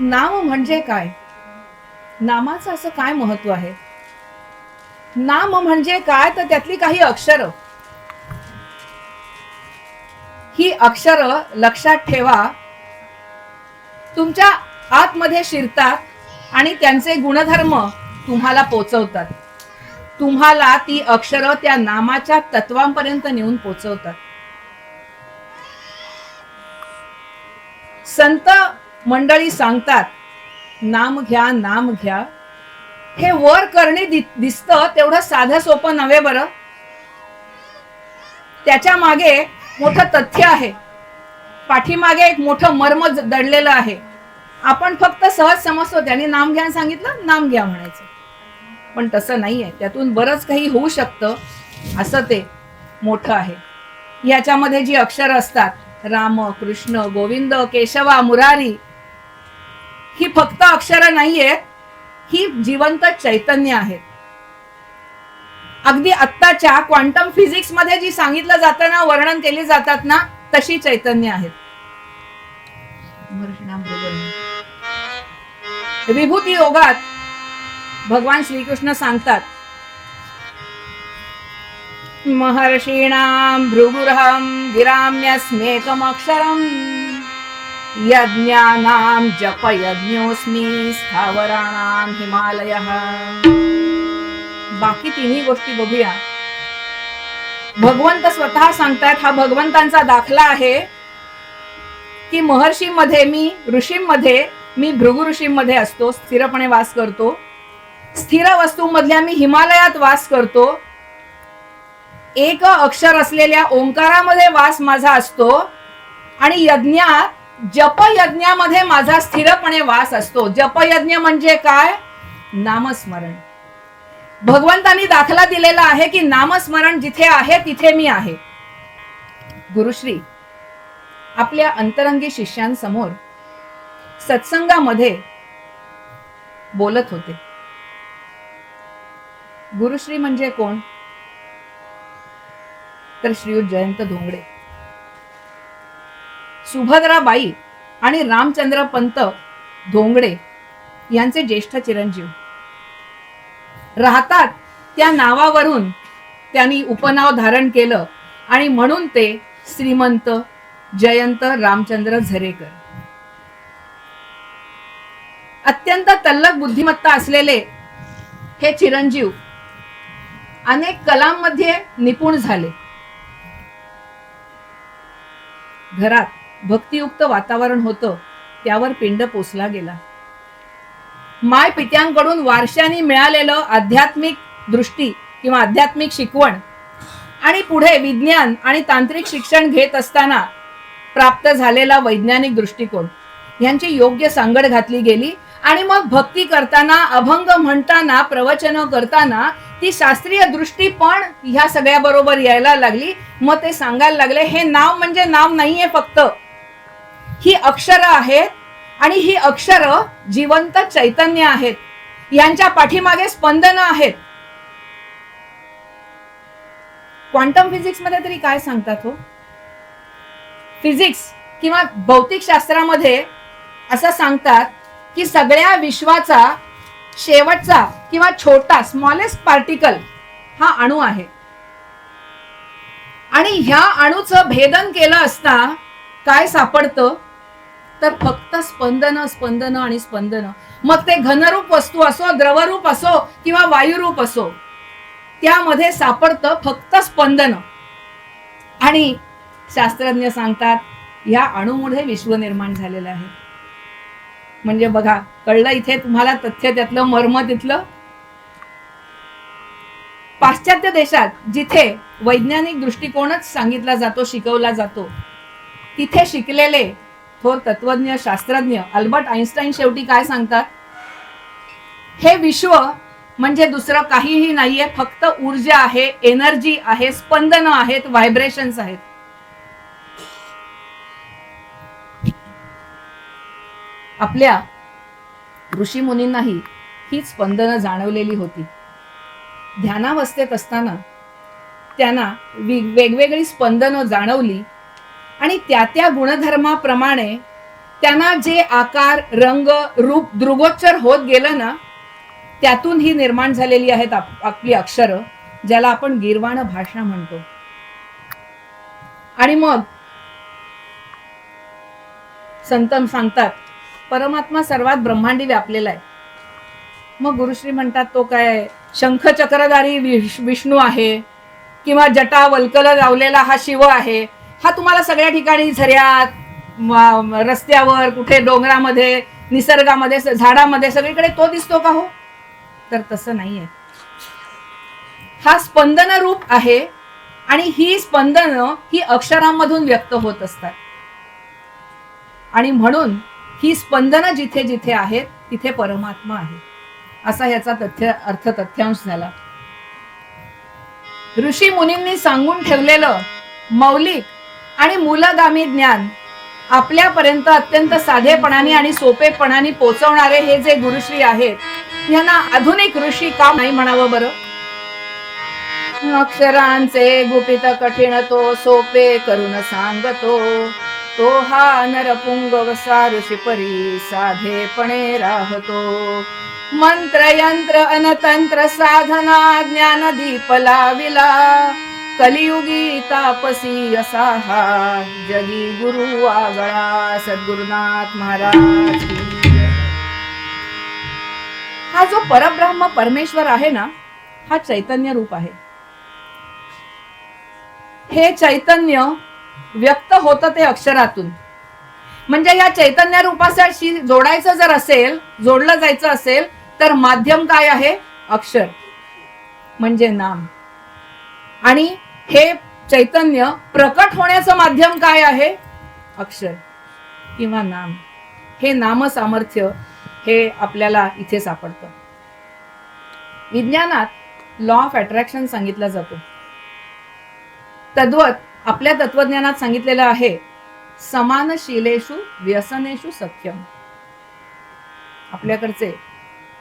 नाम म्हणजे काय? नामाचं असं काय महत्त्व आहे? नाम म्हणजे काय? तर त्यातली काही अक्षर. ही अक्षर लक्षात ठेवा. तुमच्या आतमध्ये शिरतात आणि त्यांचे गुणधर्म तुम्हाला पोचवतात. तुम्हाला ती अक्षर त्या नामाच्या तत्वांपर्यंत नेऊन पोचवतात. संत मंडळी सांगतात नाम घ्या नाम घ्या. हे वर करणे दि- दिसतं तेवढं साधं सोपं नव्हे बरं. त्याच्यामागे मोठं तथ्य आहे. पाठीमागे एक मोठं मर्म दडलेलं आहे. आपण फक्त सहज समजतो त्याने नाम घ्या सांगितलं नाम घ्या म्हणायचं. पण तसं नाहीये. त्यातून बरंच काही होऊ शकतं असं ते मोठं आहे. याच्यामध्ये जी अक्षर असतात राम कृष्ण गोविंद केशवा मुरारी ही फक्त अक्षरं नाहीयेत ही जिवंत चैतन्य आहेत अगदी आत्ताच्या क्वांटम फिजिक्समध्ये जी सांगितलं जातं ना वर्णन केली जातात ना तशी चैतन्य आहेत विभूती योगात भगवान श्रीकृष्ण सांगतात महर्षीणां भृगुरहम गिराम्यस्मेकमक्षरम यज्ञानां जपयज्ञोऽस्मि स्थावराणां हिमालयः। बाकी तिन्ही गोष्टी बघूया। भगवंत स्वतः सांगतात हा भगवंतांचा दाखला आहे की महर्षीमध्ये मी ऋषींमध्ये मी भृगु ऋषींमध्ये असतो स्थिरपणे वास करतो. स्थिर वस्तूमधल्या मी हिमालयात वास करतो. एक अक्षर असलेल्या ओंकारामध्ये वास माझा असतो. आणि यज्ञात जपयज्ञामध्ये माझा स्थिरपणे वास असतो. जपयज्ञ म्हणजे काय? नामस्मरण. भगवंतांनी दाखला दिलेला आहे की नामस्मरण जिथे आहे तिथे मी आहे. गुरुश्री आपल्या अंतरंगी शिष्यांसमोर सत्संगामध्ये बोलत होते. गुरुश्री म्हणजे कोण? तर श्रीयुत जयंत धोंगडे. सुभद्राबाई आणि रामचंद्र पंत धोंगडे यांचे ज्येष्ठ चिरंजीव. राहतात त्या नावावरून त्यांनी उपनाव धारण केलं आणि म्हणून ते श्रीमंत जयंत रामचंद्र झरेकर. अत्यंत तल्लक बुद्धिमत्ता असलेले हे चिरंजीव अनेक कलांमध्ये निपुण झाले. घरात भक्तियुक्त वातावरण होतं त्यावर पिंड पोचला गेला. माय पित्यांकडून वारशाने मिळालेलं आध्यात्मिक दृष्टी किंवा आध्यात्मिक शिकवण आणि पुढे विज्ञान आणि तांत्रिक शिक्षण घेत असताना प्राप्त झालेला वैज्ञानिक दृष्टिकोन. यांची योग्य सांगड घातली गेली आणि मग भक्ती करताना अभंग म्हणताना प्रवचन करताना ती शास्त्रीय दृष्टी पण ह्या सगळ्या बरोबर यायला लागली. मग ते सांगायला लागले हे नाव म्हणजे नाव नाहीये फक्त. ही अक्षरं आहेत आणि ही अक्षरं जिवंत चैतन्य आहेत. यांच्या पाठीमागे स्पंदन आहेत. क्वांटम फिजिक्समध्ये तरी काय सांगतात हो? फिजिक्स किंवा भौतिक शास्त्रामध्ये असं सांगतात की सगळ्या विश्वाचा शेवटचा किंवा छोटा स्मॉलेस्ट पार्टिकल हा अणू आहे. आणि ह्या अणूचं भेदन केलं असता काय सापडतं? तर फक्त स्पंदन स्पंदन आणि स्पंदन. मग ते घनरूप वस्तू असो द्रवरूप असो किंवा वायुरूप असो त्यामध्ये सापडतं फक्त स्पंदन. आणि शास्त्रज्ञ सांगतात या अणूमुळे विश्व निर्माण झालेलं आहे. म्हणजे बघा कळलं इथे तुम्हाला तथ्य त्यातलं मर्म तिथलं? पाश्चात्य देशात जिथे वैज्ञानिक दृष्टिकोनच सांगितला जातो शिकवला जातो तिथे शिकलेले थोर तत्वज्ञ शास्त्रज्ञ. अल्बर्ट आईन्स्टाईन शेवटी काय सांगतात? हे विश्व म्हणजे दुसरं काहीही नाहीये फक्त ऊर्जा आहे एनर्जी आहे स्पंदन आहेत व्हायब्रेशन्स आहेत. आपल्या ऋषी मुनींनाही ही स्पंदनं जाणवलेली होती. ध्यानावस्थेत असताना त्यांना वेगवेगळी स्पंदनं जाणवली आणि त्या त्या गुणधर्माप्रमाणे त्यांना जे आकार रंग रूप दृगोच्चर होत गेलं ना त्यातून ही निर्माण झालेली आहेत आप- आपली अक्षरं ज्याला आपण गिरवाण भाषा म्हणतो. आणि मग संतम सांगतात परमात्मा सर्वात ब्रह्मांडी व्यापलेला आहे. मग गुरुश्री म्हणतात तो काय शंख चक्रधारी विष- विष्णू आहे किंवा जटा वल्कल लावलेला हा शिव आहे हा तुम्हाला सगळ्या ठिकाणी झऱ्यात रस्त्यावर कुठे डोंगरामध्ये निसर्गामध्ये झाडामध्ये सगळीकडे तो दिसतो का हो? तर तसं नाहीये. हा स्पंदन रूप आहे आणि ही स्पंदन ही अक्षरांमधून व्यक्त होत असतात. आणि म्हणून ही स्पंदनं जिथे जिथे आहेत तिथे परमात्मा आहे. असा याचा तथ्य अर्थ तथ्यांश झाला. ऋषी मुनींनी सांगून ठेवलेलं मौलिक आणि मूलगामी ज्ञान आपल्यापर्यंत अत्यंत साधेपणाने आणि सोपेपणाने पोचवणारे हे जे गुरुश्री आहेत यांना आधुनिक ऋषी का नाही म्हणावं बरं? अक्षरांचे गुपित कठीण तो सोपे करून सांगतो. तो हा नरपुंग वसा ऋषी परी साधेपणे राहतो. मंत्र यंत्र अनतंत्र साधना ज्ञान दीप लाविला. कलियुगी तापसी असा हा जगी गुरु आगळा सद्गुरुनाथ महाराज हा जो परब्रह्म परमेश्वर आहे ना हा चैतन्य रूप आहे. हे चैतन्य व्यक्त होतं ते अक्षरातून. म्हणजे या चैतन्य रूपाशी जोडायचं जर असेल जोडलं जायचं असेल तर माध्यम काय आहे? अक्षर. म्हणजे नाम. आणि हे चैतन्य प्रकट होण्याचं माध्यम काय आहे? अक्षर किंवा नाम. हे नाम सामर्थ्य हे आपल्याला इथे सापडतं. विज्ञानात लॉ ऑफ अट्रॅक्शन सांगितला जातो. तद्वत आपल्या तत्वज्ञानात सांगितलेलं आहे समानशीलेषु व्यसनेषु सख्यम. आपल्याकडचे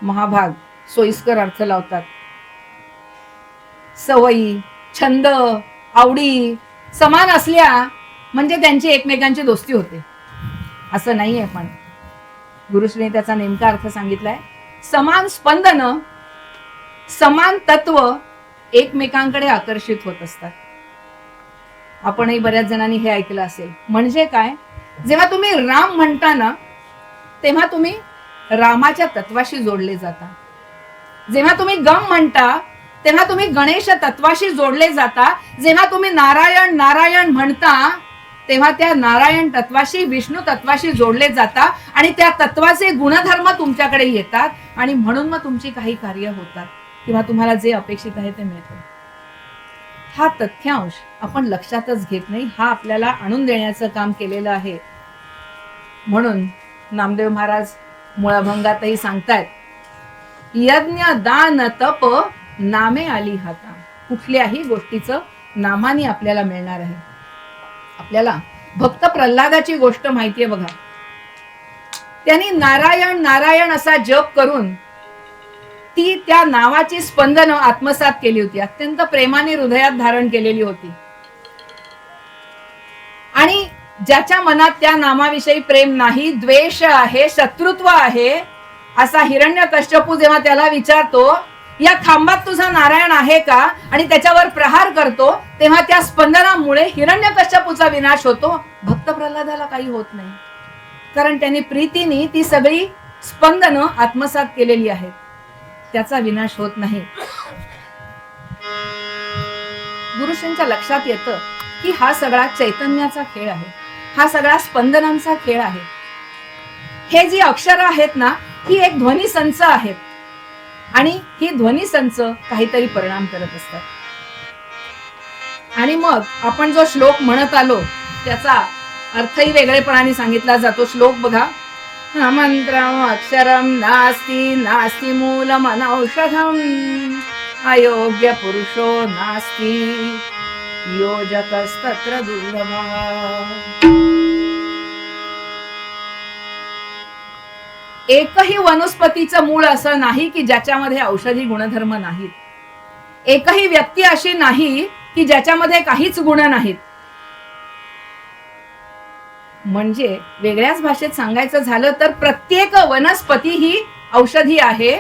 महाभाग सोयीस्कर अर्थ लावतात. सवयी छंद आवडी समान असल्या म्हणजे त्यांची एकमेकांची दोस्ती होते. असं नाहीये पण. गुरुश्रीने त्याचा नेमका अर्थ सांगितलाय. समान स्पंदन समान तत्व एकमेकांकडे आकर्षित होत असतात. आपणही बऱ्याच जणांनी हे ऐकलं असेल. म्हणजे काय? जेव्हा तुम्ही राम म्हणता ना तेव्हा तुम्ही रामाच्या तत्वाशी जोडले जाता. जेव्हा तुम्ही गम म्हणता तेव्हा तुम्ही गणेश तत्वाशी जोडले जाता. जेव्हा तुम्ही नारायण नारायण म्हणता तेव्हा त्या नारायण तत्वाशी विष्णू तत्वाशी जोडले जाता आणि त्या तत्वाचे गुणधर्म तुमच्याकडे येतात आणि म्हणून मग तुमची काही कार्य होतात किंवा तुम्हाला जे अपेक्षित आहे ते मिळतं. हा तथ्यांश आपण लक्षातच घेत नाही. हा आपल्याला आणून देण्याचं काम केलेलं आहे. म्हणून नामदेव महाराज मुळाभंगातही सांगतायत यज्ञ दान तप नामे आली हाता. कुठल्याही गोष्टीचं नामाने आपल्याला मिळणार आहे. आपल्याला भक्त प्रल्हादाची गोष्ट माहितीये बघा. त्यांनी नारायण नारायण असा जप करून ती त्या नावाची स्पंदन आत्मसात केली होती. अत्यंत प्रेमाने हृदयात धारण केलेली होती. आणि ज्याच्या मनात त्या नामाविषयी प्रेम नाही द्वेष आहे शत्रुत्व आहे असा हिरण्य कश्यपू जेव्हा त्याला विचारतो या खांबात तुझा नारायण आहे का? आणि त्याच्यावर प्रहार करतो तेव्हा त्या स्पंदनामुळे हिरण्य कश्यपूचा विनाश होतो. भक्त प्रल्हादाला काही होत नाही. कारण त्यांनी प्रीतीने ती सगळी स्पंदनं आत्मसात केलेली आहेत. त्याचा विनाश होत नाही. गुरुशींच्या लक्षात येतं की हा सगळा चैतन्याचा खेळ आहे. हा सगळा स्पंदनांचा खेळ आहे. हे जी अक्षर आहेत ना ही एक ध्वनी संच आहेत. आणि ही ध्वनी संच काहीतरी परिणाम करत असतात. आणि मग आपण जो श्लोक म्हणत आलो त्याचा अर्थही वेगळेपणाने सांगितला जातो. श्लोक बघा. मंत्रम अक्षरम नास्ति नास्ति मूलम अनौषधम अयोग्य पुरुषो नास्ति। योजकस्तत्र दुर्लभः एकही वनस्पतीचं मूळ असं नाही की ज्याच्यामध्ये औषधी गुणधर्म नाहीत. एकही व्यक्ती अशी नाही की ज्याच्यामध्ये काहीच गुण नाहीत. म्हणजे वेगळ्याच भाषेत सांगायचं झालं तर प्रत्येक वनस्पती ही औषधी आहे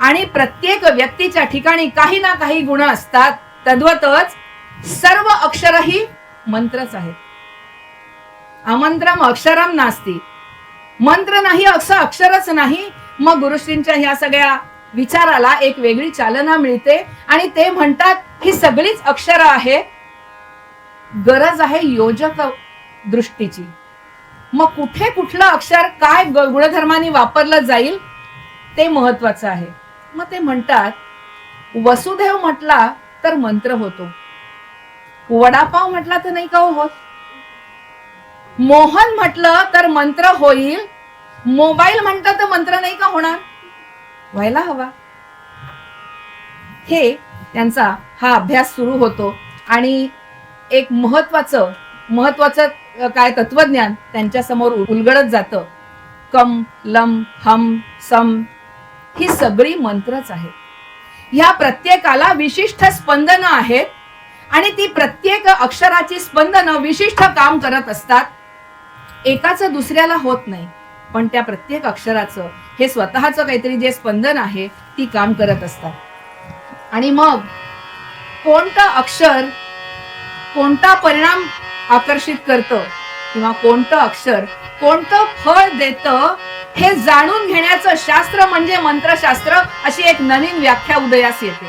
आणि प्रत्येक व्यक्तीच्या ठिकाणी काही ना काही गुण असतात. तद्वतच सर्व अक्षरही मंत्रच आहेत. अमंत्रम अक्षरम नास्ती. मंत्र नाही असं अक्षरच नाही. मग गुरुश्रींच्या ह्या सगळ्या विचाराला एक वेगळी चालना मिळते. आणि ते म्हणतात ही सगळीच अक्षर आहे. गरज आहे योजक दृष्टीची. मग कुठे कुठलं अक्षर काय गुणधर्माने वापरलं जाईल ते महत्वाचं आहे. मग ते म्हणतात वसुदेव म्हटला तर मंत्र होतो. वडापाव म्हटला तर नाही का हो होत? मोहन म्हटलं तर मंत्र होईल. मोबाईल म्हटलं तर मंत्र नाही का होणार? व्हायला हवा. हे त्यांचा हा अभ्यास सुरू होतो. आणि एक महत्वाचं महत्वाचं काय तत्वज्ञान त्यांच्यासमोर उलगडत जातं. कम लम हम सम ही सगळी मंत्रच आहेत. ह्या प्रत्येकाला विशिष्ट स्पंदनं आहेत आणि ती प्रत्येक अक्षराची स्पंदनं विशिष्ट काम करत असतात. एकाचं दुसऱ्याला होत नाही. पण त्या प्रत्येक अक्षराचं हे स्वतःचं काहीतरी जे स्पंदन आहे ती काम करत असतात. आणि मग कोणतं अक्षर कोणता परिणाम आकर्षित करतं किंवा कोणतं अक्षर कोणतं फळ देतं हे जाणून घेण्याचं शास्त्र म्हणजे मंत्रशास्त्र अशी एक नवीन व्याख्या उदयास येते.